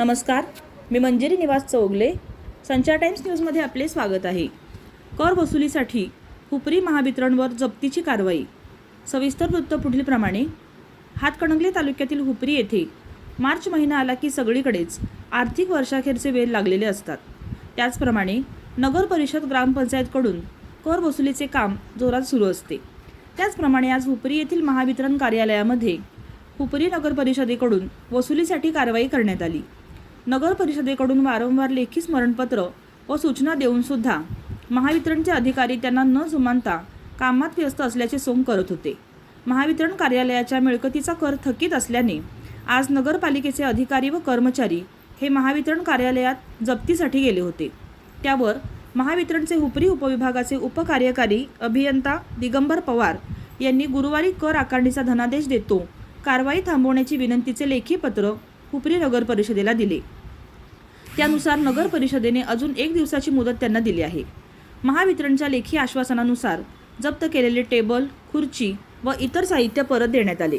नमस्कार. मी मंजिरी निवास चौगले. संचार टाइम्स न्यूजमध्ये आपले स्वागत आहे. कर वसुलीसाठी हुपरी महावितरणवर जप्तीची कारवाई. सविस्तर वृत्त पुढीलप्रमाणे. हातकणंगले तालुक्यातील हुपरी येथे मार्च महिना आला की सगळीकडेच आर्थिक वर्षाखेरचे वेळ लागलेले असतात. त्याचप्रमाणे नगर परिषद ग्रामपंचायतकडून कर वसुलीचे काम जोरात सुरू असते. त्याचप्रमाणे आज हुपरी येथील महावितरण कार्यालयामध्ये हुपरी नगर परिषदेकडून वसुलीसाठी कारवाई करण्यात आली. नगर परिषदेकडून वारंवार लेखी स्मरणपत्र व सूचना देऊन सुद्धा महावितरणचे अधिकारी त्यांना न जुमानता कामात व्यस्त असल्याचे सोंग करत होते. महावितरण कार्यालयाच्या मिळकतीचा कर थकीत असल्याने आज नगरपालिकेचे अधिकारी व कर्मचारी हे महावितरण कार्यालयात जप्तीसाठी गेले होते. त्यावर महावितरणचे हुपरी उपविभागाचे उपकार्यकारी अभियंता दिगंबर पवार यांनी गुरुवारी कर आकारणीचा धनादेश देतो कारवाई थांबवण्याची विनंतीचे लेखी पत्र हुपरी नगर परिषदेला दिले. त्यानुसार नगर परिषदेने अजून एक दिवसाची मुदत त्यांना दिली आहे. महावितरणच्या लेखी आश्वासनानुसार जप्त केलेले टेबल खुर्ची व इतर साहित्य परत देण्यात आले.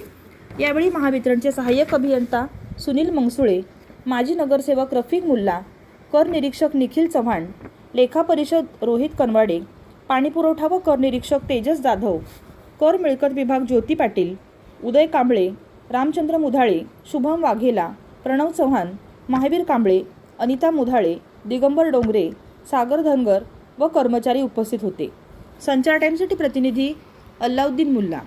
यावेळी महावितरणचे सहाय्यक अभियंता सुनील मंगसुळे माजी नगरसेवक रफिक मुल्ला कर निरीक्षक निखिल चव्हाण लेखा परिषद रोहित कनवाडे पाणीपुरवठा व कर निरीक्षक तेजस जाधव कर मिळकत विभाग ज्योती पाटील उदय कांबळे रामचंद्र मुधाळे शुभम वाघेला प्रणव चव्हाण महावीर कांबळे अनिता मुधाळे दिगंबर डोंगरे सागर धनगर व कर्मचारी उपस्थित होते. संचार टाईमसाठी प्रतिनिधी अल्लाउद्दीन मुल्ला.